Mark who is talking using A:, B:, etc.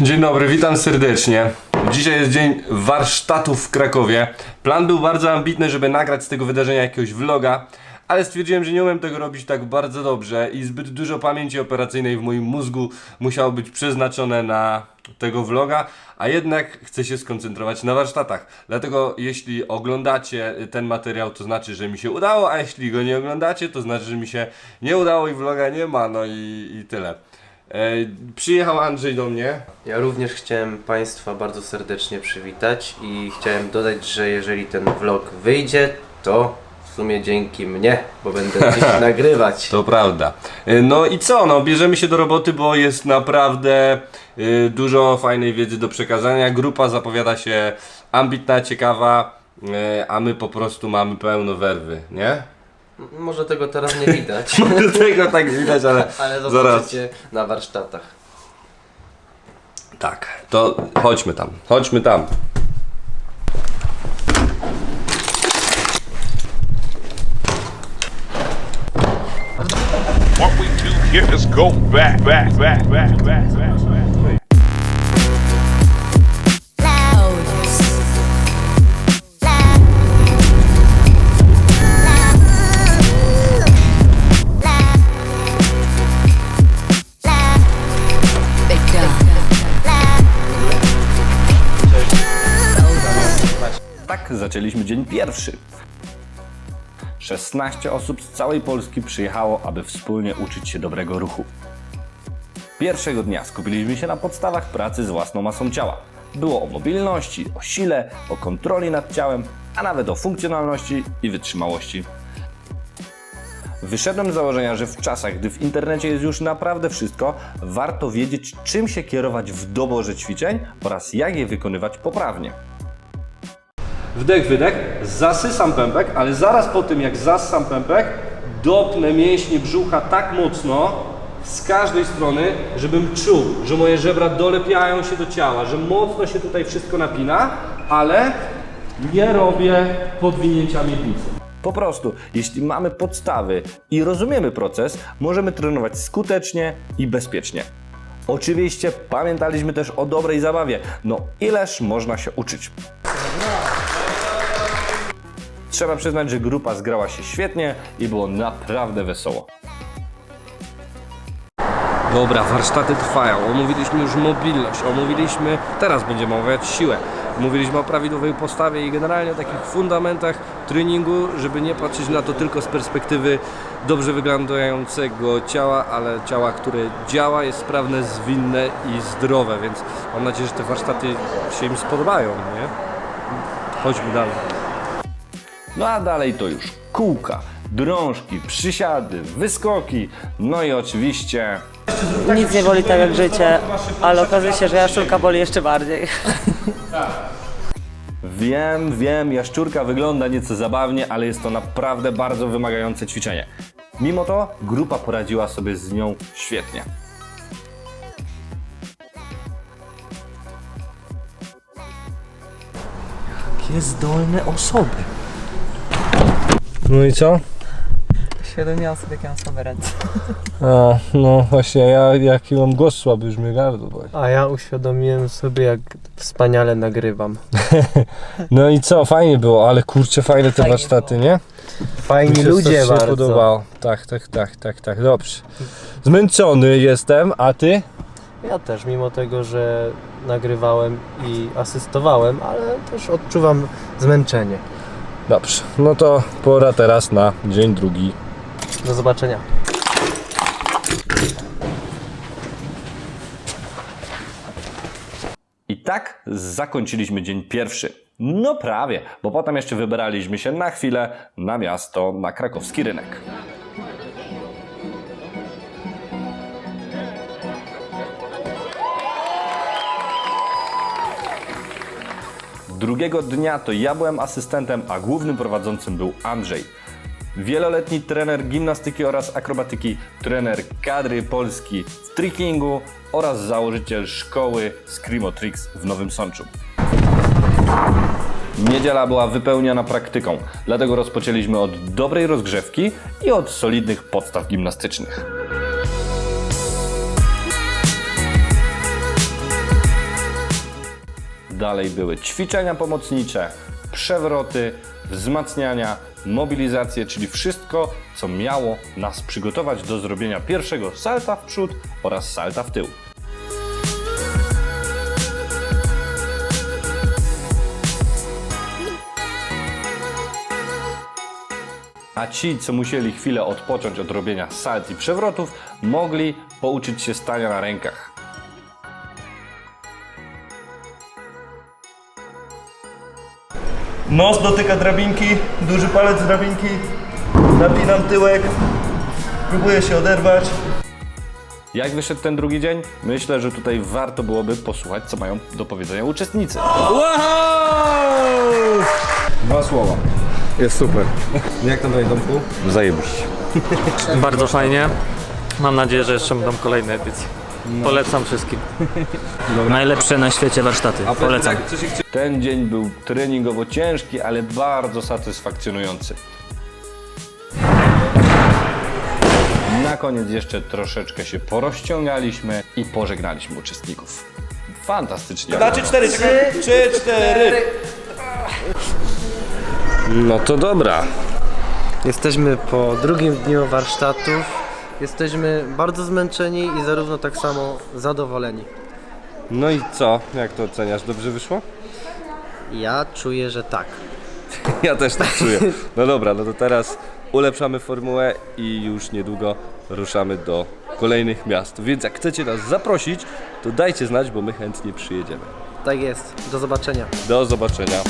A: Dzień dobry, witam serdecznie. Dzisiaj jest dzień warsztatów w Krakowie. Plan był bardzo ambitny, żeby nagrać z tego wydarzenia jakiegoś vloga, ale stwierdziłem, że nie umiem tego robić tak bardzo dobrze i zbyt dużo pamięci operacyjnej w moim mózgu musiało być przeznaczone na tego vloga, a jednak chcę się skoncentrować na warsztatach. Dlatego jeśli oglądacie ten materiał, to znaczy, że mi się udało, a jeśli go nie oglądacie, to znaczy, że mi się nie udało i vloga nie ma, no i, i tyle. E, przyjechał Andrzej do mnie.
B: Ja również chciałem Państwa bardzo serdecznie przywitać i chciałem dodać, że jeżeli ten vlog wyjdzie, to w sumie dzięki mnie, bo będę dziś nagrywać.
A: To prawda. E, No i co? No, bierzemy się do roboty, bo jest naprawdę e, dużo fajnej wiedzy do przekazania. Grupa zapowiada się ambitna, ciekawa, e, a my po prostu mamy pełno werwy, nie?
B: Może tego teraz nie widać,
A: Do tego tak widać, ale
B: ale
A: zaraz.
B: zobaczycie na warsztatach.
A: Tak, to chodźmy tam, chodźmy tam.
C: What we do here is go back, back, back, back, back, back,
D: Zaczęliśmy dzień pierwszy. 16 osób z całej Polski przyjechało, aby wspólnie uczyć się dobrego ruchu. Pierwszego dnia skupiliśmy się na podstawach pracy z własną masą ciała. Było o mobilności, o sile, o kontroli nad ciałem, a nawet o funkcjonalności i wytrzymałości. Wyszedłem z założenia, że w czasach, gdy w internecie jest już naprawdę wszystko, warto wiedzieć, czym się kierować w doborze ćwiczeń oraz jak je wykonywać poprawnie.
A: Wdech, wydech, zasysam pępek, ale zaraz po tym jak zassam pępek, dopnę mięśnie brzucha tak mocno z każdej strony, żebym czuł, że moje żebra dolepiają się do ciała, że mocno się tutaj wszystko napina, ale nie robię podwinięcia miednicy.
D: Po prostu, jeśli mamy podstawy i rozumiemy proces, możemy trenować skutecznie i bezpiecznie. Oczywiście pamiętaliśmy też o dobrej zabawie. No ileż można się uczyć? Trzeba przyznać, że grupa zgrała się świetnie i było naprawdę wesoło.
A: Dobra, warsztaty trwają. Omówiliśmy już mobilność, omówiliśmy, teraz będziemy omawiać siłę. Mówiliśmy o prawidłowej postawie i generalnie o takich fundamentach treningu, żeby nie patrzeć na to tylko z perspektywy dobrze wyglądającego ciała, ale ciała, które działa, jest sprawne, zwinne i zdrowe, więc mam nadzieję, że te warsztaty się im spodobają, nie? Chodźmy dalej.
D: No a dalej to już kółka, drążki, przysiady, wyskoki, no i oczywiście
E: Nic nie boli tak jak życie, ale okazuje się, że jaszczurka boli jeszcze bardziej.
D: Wiem, wiem, jaszczurka wygląda nieco zabawnie, ale jest to naprawdę bardzo wymagające ćwiczenie. Mimo to grupa poradziła sobie z nią świetnie.
E: Jakie zdolne osoby.
A: No i co?
E: Świadomie osób, jakie mam słabe ręce.
F: A, no właśnie, ja jaki mam głos słaby, już mnie gardło boli.
G: A ja uświadomiłem sobie, jak wspaniale nagrywam.
F: No i co, fajnie było, ale kurczę, fajne te
E: Fajnie
F: warsztaty, nie?
G: Fajni
F: się
G: ludzie
F: strasznie
G: bardzo.
F: podobało. Tak, tak, tak, tak, tak, dobrze. Zmęczony jestem, a ty?
G: Ja też, mimo tego, że nagrywałem i asystowałem, ale też odczuwam zmęczenie.
F: Dobrze, no to pora teraz na dzień drugi.
G: Do zobaczenia.
D: I tak zakończyliśmy dzień pierwszy. No prawie, bo potem jeszcze wybraliśmy się na chwilę na miasto, na krakowski rynek. Drugiego dnia to ja byłem asystentem, a głównym prowadzącym był Andrzej. Wieloletni trener gimnastyki oraz akrobatyki, trener kadry Polski w trickingu oraz założyciel szkoły Screamotrix w Nowym Sączu. Niedziela była wypełniona praktyką, dlatego rozpoczęliśmy od dobrej rozgrzewki i od solidnych podstaw gimnastycznych. Dalej były ćwiczenia pomocnicze, przewroty, wzmacniania, mobilizacje, czyli wszystko, co miało nas przygotować do zrobienia pierwszego salta w przód oraz salta w tył. A ci, co musieli chwilę odpocząć od robienia salt i przewrotów, mogli pouczyć się stania na rękach.
H: Nos dotyka drabinki, duży palec drabinki, napinam tyłek, próbuję się oderwać.
D: Jak wyszedł ten drugi dzień? Myślę, że tutaj warto byłoby posłuchać, co mają do powiedzenia uczestnicy.
F: Dwa słowa. Jest super.
A: Jak tam, panie Tomku?
F: Zajebiście.
I: Bardzo fajnie. Mam nadzieję, że jeszcze będą kolejne edycje. Polecam wszystkim. Najlepsze na świecie warsztaty. Polecam.
A: Chce...
D: Ten dzień był treningowo ciężki, ale bardzo satysfakcjonujący. Na koniec jeszcze troszeczkę się porozciągaliśmy i pożegnaliśmy uczestników. Fantastycznie.
H: Znaczy cztery, czekaj. Trzy, cztery.
A: No to dobra.
G: Jesteśmy po drugim dniu warsztatów. Jesteśmy bardzo zmęczeni i zarówno tak samo zadowoleni.
A: No i co? Jak to oceniasz? Dobrze wyszło?
G: Ja czuję, że tak.
A: Ja też tak czuję. No dobra, no to teraz ulepszamy formułę i już niedługo ruszamy do kolejnych miast. Więc jak chcecie nas zaprosić, to dajcie znać, bo my chętnie przyjedziemy.
G: Tak jest. Do zobaczenia.
A: Do zobaczenia.